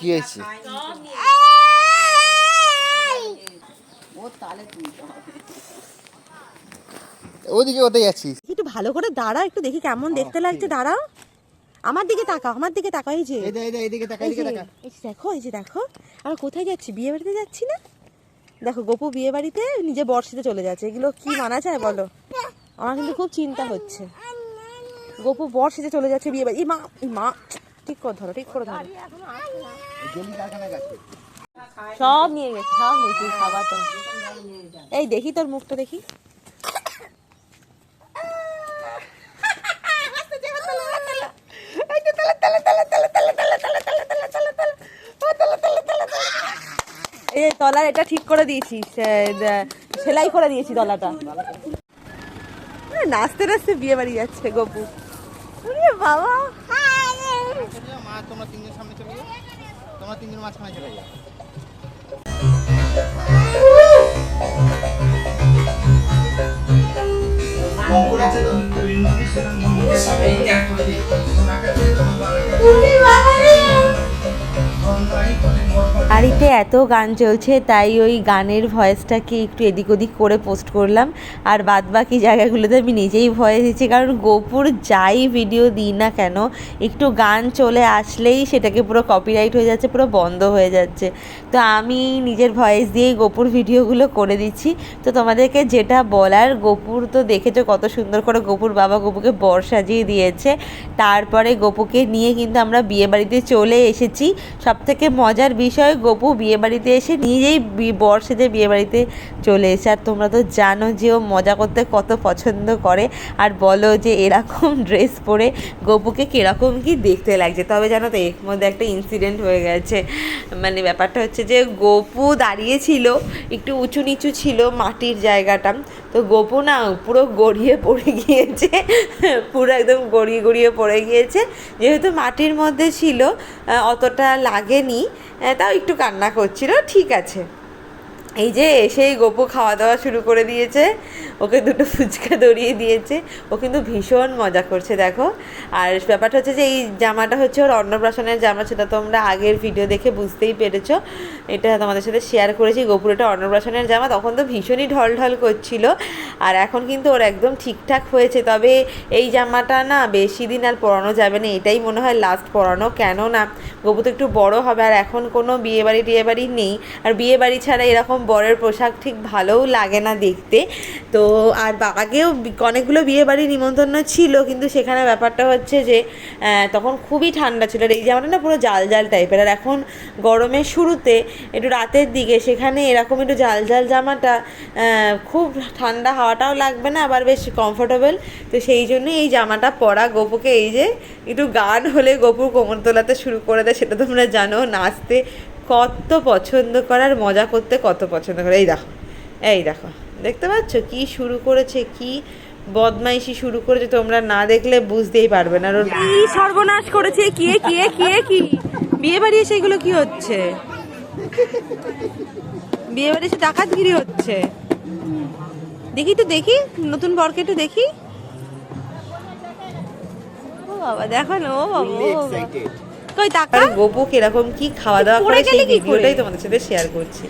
কি হয়েছে? ওদিকে কোথায় যাচ্ছিস? একটু ভালো করে দাঁড়া একটু দেখি কেমন দেখতে লাগছে দাঁড়াও। আমার দিকে তাকাও আমার দিকে তাকাও এই যে। দেখো এই যে দেখো। আর কোথায় যাচ্ছি? বিয়ে বাড়িতে যাচ্ছি না? দেখো গোপু বিয়ে বাড়িতে নিজে বর্ষিতে চলে যাচ্ছে। এগুলো কি মানা যায় বলো? আমার কিন্তু খুব চিন্তা হচ্ছে। গোপু বর্ষিতে চলে যাচ্ছে বিয়ে বাড়ি। মা মা ঠিক করে ধরো ঠিক করে ধরো। সব নিয়ে গেছে সব নিয়েছি খাবার তো। এই দেখি তোর মুখটা দেখি। এই তলার এটা ঠিক করে দিয়েছি সেলাই করে দিয়েছি তলাটা। নাচতে নাচতে বিয়ে বাড়ি যাচ্ছে গপু। বাবা। মা তোমরা তিনজন সামনে চলে যাও। তোমরা তিনজন মাঝখানে চলে যাও। বাড়িতে এত গান চলছে, তাই ওই গানের ভয়েসটাকে একটু এদিক ওদিক করে পোস্ট করলাম। আর বাদ বাকি জায়গাগুলোতে আমি নিজেই ভয়েস দিচ্ছি, কারণ গোপুর যাই ভিডিও দিই না কেন, একটু গান চলে আসলেই সেটাকে পুরো কপিরাইট হয়ে যাচ্ছে, পুরো বন্ধ হয়ে যাচ্ছে। তো আমি নিজের ভয়েস দিয়েই গোপুর ভিডিওগুলো করে দিচ্ছি। তো তোমাদেরকে যেটা বলার, গোপুর তো দেখেছ কত সুন্দর করে গোপুর বাবা গোপুকে বর সাজিয়ে দিয়েছে। তারপরে গোপুকে নিয়ে কিন্তু আমরা বিয়ে বাড়িতে চলে এসেছি। সব থেকে মজার বিষয় গোপু বিয়ে বাড়িতে এসে নিজেই বর সেজে বিয়ে বাড়িতে চলে এসে, আর তোমরা তো জানো যে ও মজা করতে কত পছন্দ করে। আর বলো যে এরকম ড্রেস পরে গোপুকে কীরকম কি দেখতে লাগছে। তবে জানো তো, এর মধ্যে একটা ইনসিডেন্ট হয়ে গেছে। মানে ব্যাপারটা হচ্ছে যে গোপু দাঁড়িয়েছিল, একটু উঁচু নিচু ছিল মাটির জায়গাটা। তো গোপু না পুরো গড়িয়ে পড়ে গিয়েছে, পুরো একদম গড়িয়ে গড়িয়ে পড়ে গিয়েছে। যেহেতু মাটির মধ্যে ছিল অতটা লাগেনি। তাও একটু কান্না করছিল ঠিক আছে। এই যে এসেই গোপু খাওয়া দাওয়া শুরু করে দিয়েছে। ওকে দুটো ফুচকা ধরিয়ে দিয়েছে। ও কিন্তু ভীষণ মজা করছে, দেখো। আর ব্যাপারটা হচ্ছে যে এই জামাটা হচ্ছে ওর অন্নপ্রাশনের জামা, সেটা তোমরা আগের ভিডিও দেখে বুঝতেই পেরেছ। এটা তোমাদের সাথে শেয়ার করেছি। গোপুর এটা অন্নপ্রাশনের জামা, তখন তো ভীষণই ঢল ঢল করছিল। আর এখন কিন্তু ওর একদম ঠিকঠাক হয়েছে। তবে এই জামাটা না বেশি দিন আর পরানো যাবে না, এটাই মনে হয় লাস্ট পরানো। কেন না গোপু তো একটু বড় হবে, আর এখন কোনো বিয়ে বাড়ি টিয়ে বাড়ি নেই। আর বিয়ে বাড়ি ছাড়া এরকম বরের পোশাক ঠিক ভালোও লাগে না দেখতে। তো আর বাবাকেও অনেকগুলো বিয়ে বাড়ি নিমন্ত্রণ ছিল, কিন্তু সেখানে ব্যাপারটা হচ্ছে যে তখন খুবই ঠান্ডা ছিল আর এই জামাটা না পুরো জাল জাল টাইপের আর এখন গরমের শুরুতে একটু রাতের দিকে সেখানে এরকম একটু জাল জাল জামাটা খুব ঠান্ডা হাওয়াটাও লাগবে না, আবার বেশ কমফোর্টেবল তো সেই জন্য এই জামাটা পরা। গোপুকে এই যে একটু গান হলে গোপুর কোমর তোলাতে শুরু করে দেয়, সেটা তোমরা জানো, নাচতে কত পছন্দ করার মজা করতে কত পছন্দ করে এই দেখো এই দেখো দেখতে পাচ্ছ কি শুরু করেছে কি বদমাইশি শুরু করেছে তোমরা না দেখলে বুঝতেই পারবে না। আর ওর কি সর্বনাশ করেছে কে কে কে কি? বিয়ে বাড়ি এসে এগুলো কি হচ্ছে? বিয়ে বাড়ি এসে ডাকাতগিরি হচ্ছে? দেখি তো দেখি নতুন বরকে একটু দেখি। ও বাবা দেখো না ও বাবা। কই টাকা গোপু কীরকম কি খাওয়া দাওয়া করে সেই? ভিডিওটাই তোমাদের সাথে শেয়ার করছি